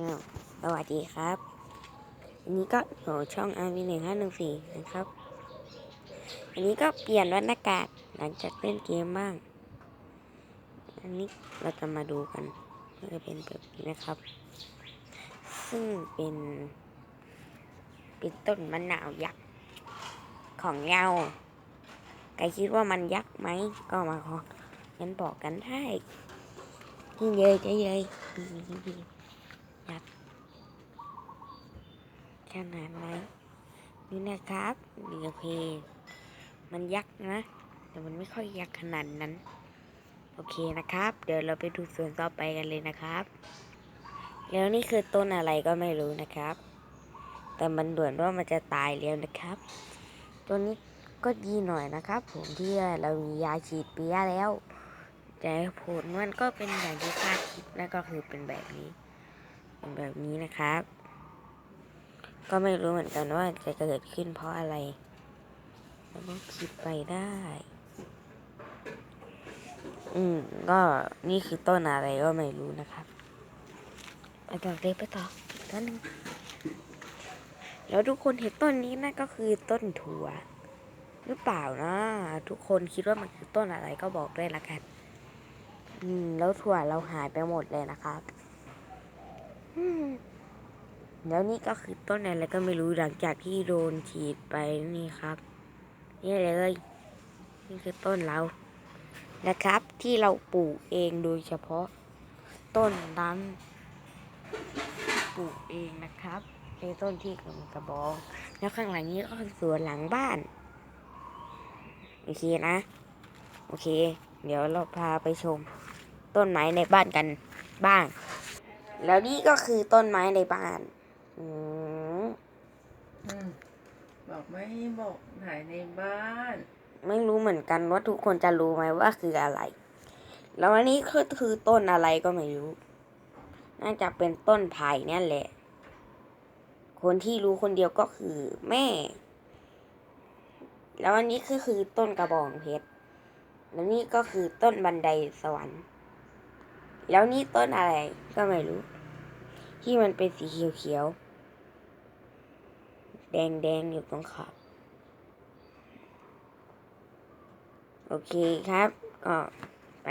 อ้าวสวัสดีครับอันนี้ก็โหช่องอาร์วีหนึ่งห้าหนึ่งสี่นะครับ อันนี้ก็เปลี่ยนบรรยากาศหลังจากเล่นเกมบ้าง อันนี้เราจะมาดูกันก็จะเป็นแบบนี้นะครับ ซึ่งเป็นเป็นต้นมะนาวยักษ์ของเราใครคิดว่ามันยักษ์ไหมก็มาของั้นบอกกันได้ยิ่งเยยจะเยย ยักษ์ขนาดไหนนี่นะครับนี่โอเค มันยักษ์นะ แต่มันไม่ค่อยยักษ์ขนาดนั้น โอเคนะครับ เดี๋ยวเราไปดูส่วนต่อไปกันเลยนะครับ แล้วนี่คือต้นอะไรก็ไม่รู้นะครับ แต่มันด่วนว่ามันจะตายแล้วนะครับ ตัวนี้ก็ดีหน่อยนะครับ ผมที่เรามียาฉีดเปียแล้วแต่ผลมันก็เป็นอย่างที่คาดคิดนั่นก็คือเป็นแบบนี้ แบบนี้นะครับ ก็ไม่รู้เหมือนกันว่าจะเกิดขึ้นเพราะอะไรเราต้องคิดไปได้ อืม ก็นี่คือต้นอะไรก็ไม่รู้นะครับไปต่อเลยไปต่ออีกต้นหนึงแล้วทุกคนเห็นต้นนี้นั่นก็คือต้นถั่ว หรือเปล่านะ ทุกคนคิดว่ามันคือต้นอะไรก็บอกด้วยละกัน อืม แล้วถั่วเราหายไปหมดเลยนะครับ แล้วนี่ก็คือต้นอะไรก็ไม่รู้หลังจากที่โดนฉีดไปนี่ครับ นี่เลยนี่คือต้นเรานะครับ ที่เราปลูกเองโดยเฉพาะต้นนั้นปลูกเองนะครับเป็นต้นที่กำกระบองแล้วข้างหลังนี้ก็คือสวนหลังบ้านโอเคนะ โอเค เดี๋ยวเราพาไปชม ต้นไม้ในบ้านกันบ้าง แล้วนี่ก็คือต้นไม้ในบ้านอืมอืมบอกไม่บอกถ่ายในบ้าน ไม่รู้เหมือนกันว่าทุกคนจะรู้ไหมว่าคืออะไร แล้วอันนี้ก็คือต้นอะไรก็ไม่รู้ น่าจะเป็นต้นไผ่เนี่ยแหละ คนที่รู้คนเดียวก็คือแม่ แล้วอันนี้ก็คือต้นกระบองเพชร แล้วนี่ก็คือต้นบันไดสวรรค์ แล้วนี่ต้นอะไรก็ไม่รู้ ที่มันเป็นสีเขียวๆแดงๆอยู่ตรงขอบโอเคครับ ก็ไป